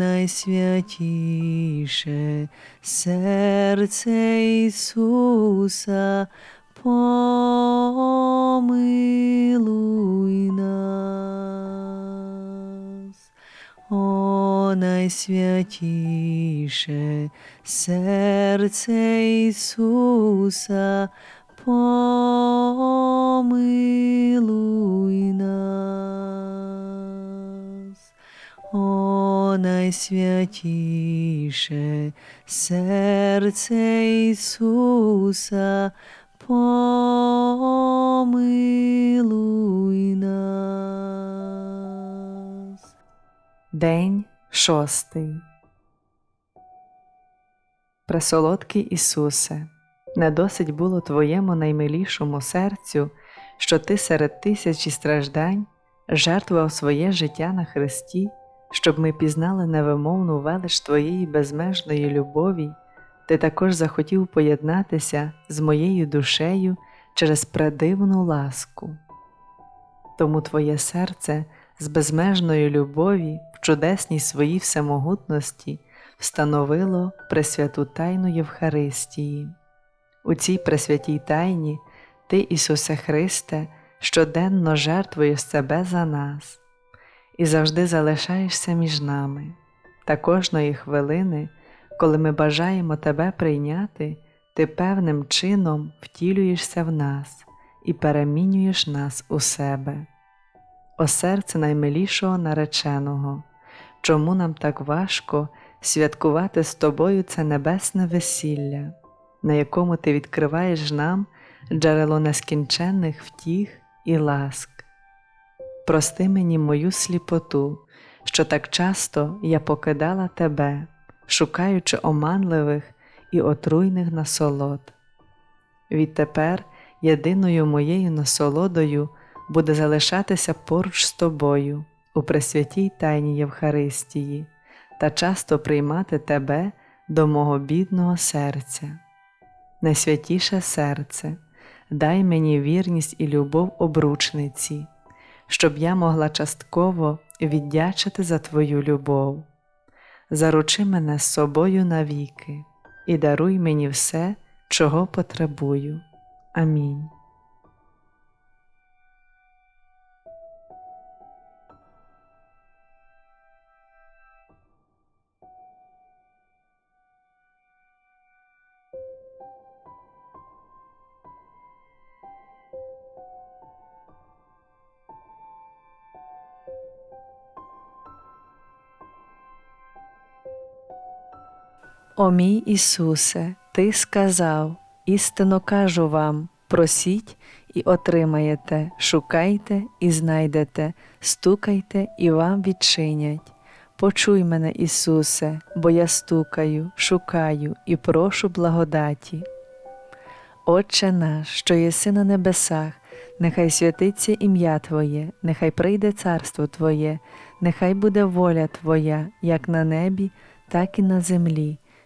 найсвятіше серце Ісуса, помилуй нас. О найсвятіше серце Ісуса, помилуй нас. О найсвятіше серце Ісуса, помилуй нас. День шостий. Пресолодкий Ісусе, не досить було Твоєму наймилішому серцю, що Ти серед тисячі страждань жертвував своє життя на Христі, щоб ми пізнали невимовну велич Твоєї безмежної любові, Ти також захотів поєднатися з моєю душею через предивну ласку. Тому Твоє серце з безмежної любові в чудесній своїй всемогутності встановило пресвяту тайну Євхаристії. У цій пресвятій тайні Ти, Ісусе Христе, щоденно жертвуєш себе за нас і завжди залишаєшся між нами. Та кожної хвилини, коли ми бажаємо Тебе прийняти, Ти певним чином втілюєшся в нас і перемінюєш нас у себе. О серце наймилішого нареченого, чому нам так важко святкувати з тобою це небесне весілля, на якому ти відкриваєш нам джерело нескінченних втіх і ласк. Прости мені мою сліпоту, що так часто я покидала тебе, шукаючи оманливих і отруйних насолод. Відтепер єдиною моєю насолодою буде залишатися поруч з тобою у пресвятій тайні Євхаристії та часто приймати тебе до мого бідного серця. Найсвятіше серце, дай мені вірність і любов обручниці, щоб я могла частково віддячити за Твою любов. Заручи мене з собою навіки і даруй мені все, чого потребую. Амінь. О мій Ісусе, Ти сказав, істинно кажу вам, просіть і отримаєте, шукайте і знайдете, стукайте і вам відчинять. Почуй мене, Ісусе, бо я стукаю, шукаю і прошу благодаті. Отче наш, що єси на небесах, нехай святиться ім'я Твоє, нехай прийде царство Твоє, нехай буде воля Твоя, як на небі, так і на землі.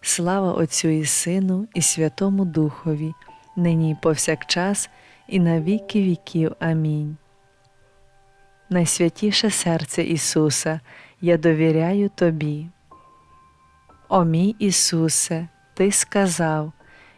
Слава Отцю і Сину, і Святому Духові, нині і повсякчас, і на віки віків. Амінь. Найсвятіше серце Ісуса, я довіряю Тобі. О мій Ісусе, Ти сказав,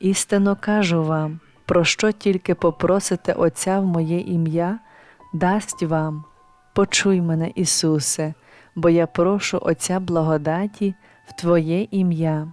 істинно кажу вам, про що тільки попросите Отця в моє ім'я, дасть вам. Почуй мене, Ісусе, бо я прошу Отця благодаті в Твоє ім'я.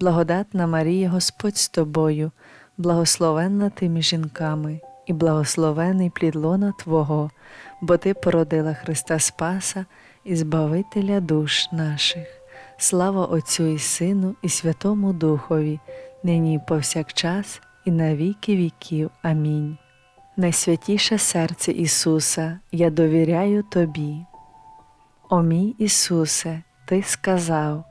Благодатна Марія, Господь з тобою, благословенна ти між жінками, і благословений плід лона Твого, бо Ти породила Христа Спаса і Збавителя душ наших. Слава Отцю і Сину, і Святому Духові, нині і повсякчас, і на віки віків. Амінь. Найсвятіше серце Ісуса, я довіряю Тобі. О мій Ісусе, Ти сказав,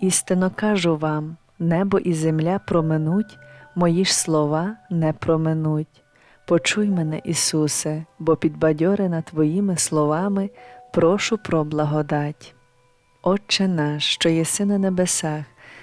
істинно кажу вам, небо і земля проминуть, мої ж слова не проминуть. Почуй мене, Ісусе, бо підбадьорена Твоїми словами, прошу про благодать. Отче наш, що єси на небесах,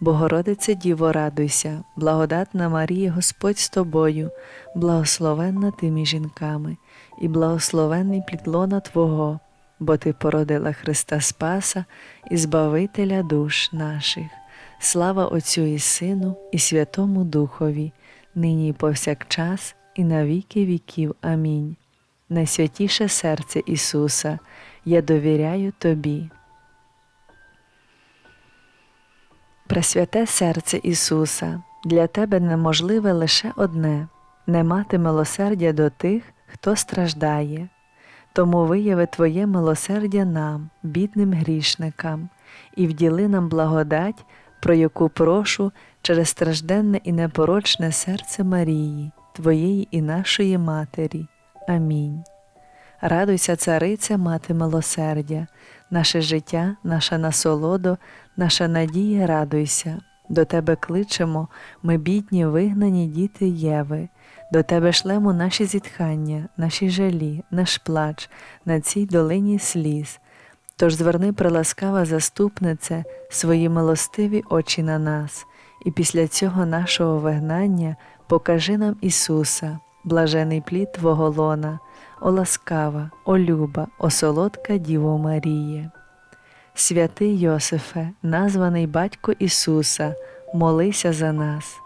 Богородице Діво, радуйся, благодатна Марія, Господь з тобою, благословенна ти між жінками, і благословенний плід лона Твого, бо Ти породила Христа Спаса і Збавителя душ наших. Слава Отцю і Сину, і Святому Духові, нині і повсякчас, і на віки віків. Амінь. Найсвятіше серце Ісуса, я довіряю Тобі. Пресвяте серце Ісуса, для Тебе неможливе лише одне не мати милосердя до тих, хто страждає. Тому вияви Твоє милосердя нам, бідним грішникам, і вділи нам благодать, про яку прошу через стражденне і непорочне серце Марії, Твоєї і нашої Матері. Амінь. Радуйся, цариця, мати милосердя, наше життя, наша насолодо, наша надія, радуйся. До Тебе кличемо, ми бідні, вигнані діти Єви, до Тебе шлемо наші зітхання, наші жалі, наш плач на цій долині сліз. Тож зверни, приласкава заступнице, свої милостиві очі на нас, і після цього нашого вигнання покажи нам Ісуса, блажений плід Твого лона, о ласкава, о люба, о солодка Діво Маріє. Святий Йосифе, названий Батько Ісуса, молися за нас.